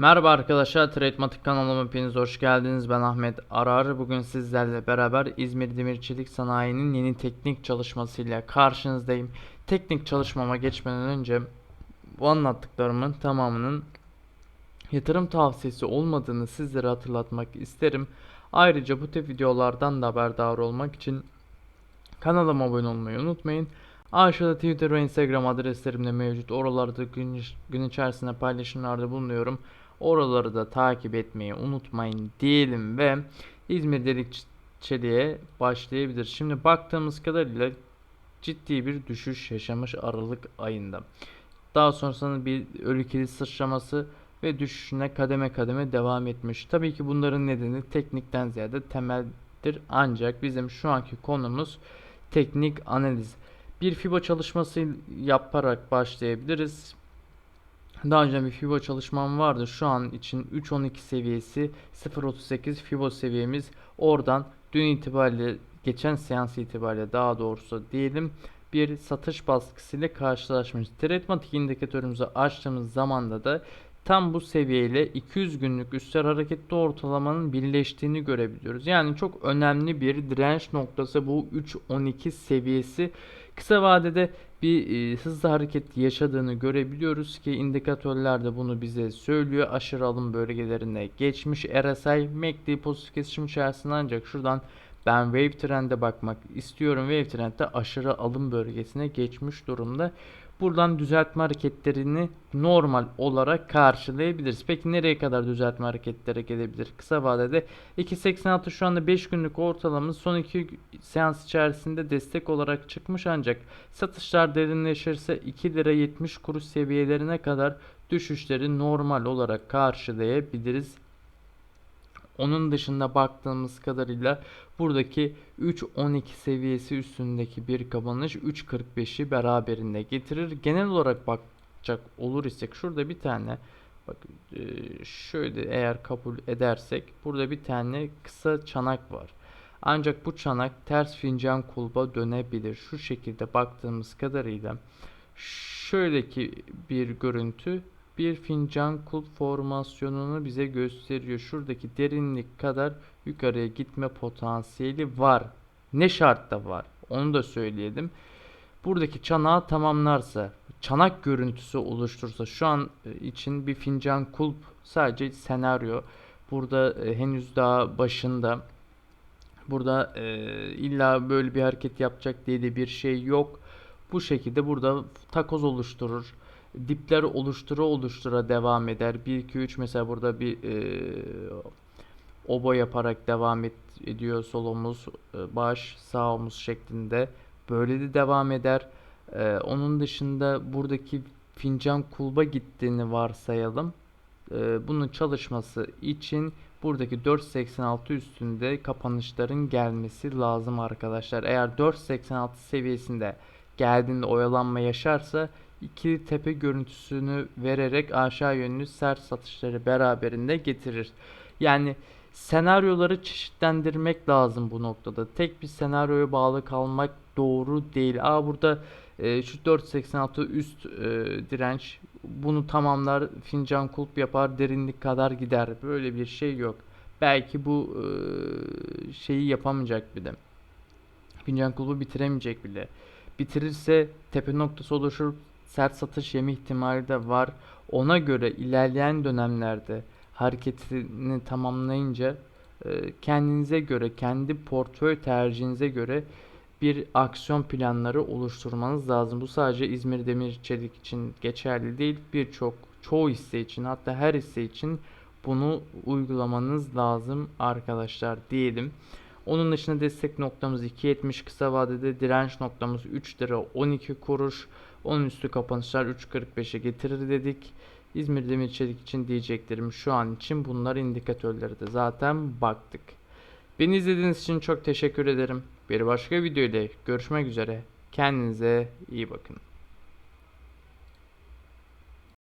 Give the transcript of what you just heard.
Merhaba arkadaşlar, Tradematik kanalıma hepiniz hoş geldiniz. Ben Ahmet Arar. Bugün sizlerle beraber İzmir Demir Çelik Sanayi'nin yeni teknik çalışmasıyla karşınızdayım. Teknik çalışmama geçmeden önce bu anlattıklarımın tamamının yatırım tavsiyesi olmadığını sizlere hatırlatmak isterim. Ayrıca bu tip videolardan da haberdar olmak için kanalıma abone olmayı unutmayın. Aşağıda Twitter ve Instagram adreslerim de mevcut. Oralarda gün, gün içerisinde paylaşımlarda bulunuyorum. Oraları da takip etmeyi unutmayın diyelim ve İzmir Delik Çelik'e başlayabilir. Şimdi baktığımız kadarıyla ciddi bir düşüş yaşamış Aralık ayında. Daha sonrasında bir ölü kilit sıçraması ve düşüşüne kademe kademe devam etmiş. Tabii ki bunların nedeni teknikten ziyade temeldir. Ancak bizim şu anki konumuz teknik analiz. Bir FIBO çalışması yaparak başlayabiliriz. Daha önce bir FIBO çalışmam vardı. Şu an için 3.12 seviyesi 0.38 FIBO seviyemiz. Oradan dün itibariyle geçen seans itibariyle daha doğrusu diyelim bir satış baskısıyla karşılaşmış. Trademark indikatörümüzü açtığımız zamanda da tam bu seviyeyle 200 günlük üstler hareketli ortalamanın birleştiğini görebiliyoruz. Yani çok önemli bir direnç noktası bu 3.12 seviyesi. Kısa vadede bir e, hızlı hareket yaşadığını görebiliyoruz ki indikatörler de bunu bize söylüyor. Aşırı alım bölgelerine geçmiş. RSI MACD pozitif kesişim içerisinde ancak şuradan ben wave trend'e bakmak istiyorum. Wave trend'de aşırı alım bölgesine geçmiş durumda. Buradan düzeltme hareketlerini normal olarak karşılayabiliriz. Peki nereye kadar düzeltme hareketleri gelebilir? Kısa vadede 2.86 şu anda 5 günlük ortalamamız son 2 seans içerisinde destek olarak çıkmış ancak satışlar derinleşirse 2 lira 70 kuruş seviyelerine kadar düşüşleri normal olarak karşılayabiliriz. Onun dışında baktığımız kadarıyla buradaki 3.12 seviyesi üstündeki bir kapanış 3.45'i beraberinde getirir. Genel olarak bakacak olur isek şurada bir tane bak e, şöyle eğer kabul edersek burada bir tane kısa çanak var. Ancak bu çanak ters fincan kulba dönebilir. Şu şekilde baktığımız kadarıyla şöyleki bir görüntü bir fincan kulp formasyonunu bize gösteriyor. Şuradaki derinlik kadar yukarıya gitme potansiyeli var. Ne şartta var? Onu da söyleyelim. Buradaki çanağı tamamlarsa, çanak görüntüsü oluştursa şu an e, için bir fincan kulp sadece senaryo. Burada e, henüz daha başında. Burada e, illa böyle bir hareket yapacak diye de bir şey yok. Bu şekilde burada takoz oluşturur dipler oluştura oluştura devam eder. 1 2 3 mesela burada bir e, obo yaparak devam et, ediyor sol omuz, e, baş, sağ omuz şeklinde. Böyle de devam eder. E, onun dışında buradaki fincan kulba gittiğini varsayalım. E, bunun çalışması için buradaki 4.86 üstünde kapanışların gelmesi lazım arkadaşlar. Eğer 4.86 seviyesinde geldiğinde oyalanma yaşarsa ikili tepe görüntüsünü vererek aşağı yönlü sert satışları beraberinde getirir. Yani senaryoları çeşitlendirmek lazım bu noktada. Tek bir senaryoya bağlı kalmak doğru değil. Aa burada e, şu 4.86 üst e, direnç bunu tamamlar fincan kulp yapar derinlik kadar gider. Böyle bir şey yok. Belki bu e, şeyi yapamayacak bile. Fincan kulpu bitiremeyecek bile. Bitirirse tepe noktası oluşur sert satış yeme ihtimali de var. Ona göre ilerleyen dönemlerde hareketini tamamlayınca e, kendinize göre, kendi portföy tercihinize göre bir aksiyon planları oluşturmanız lazım. Bu sadece İzmir Demir Çelik için geçerli değil. Birçok çoğu hisse için hatta her hisse için bunu uygulamanız lazım arkadaşlar diyelim. Onun dışında destek noktamız 2.70 kısa vadede direnç noktamız 3 lira 12 kuruş. Onun üstü kapanışlar 3.45'e getirir dedik. İzmir Demir Çelik için diyeceklerim şu an için bunlar indikatörleri de zaten baktık. Beni izlediğiniz için çok teşekkür ederim. Bir başka video ile görüşmek üzere. Kendinize iyi bakın.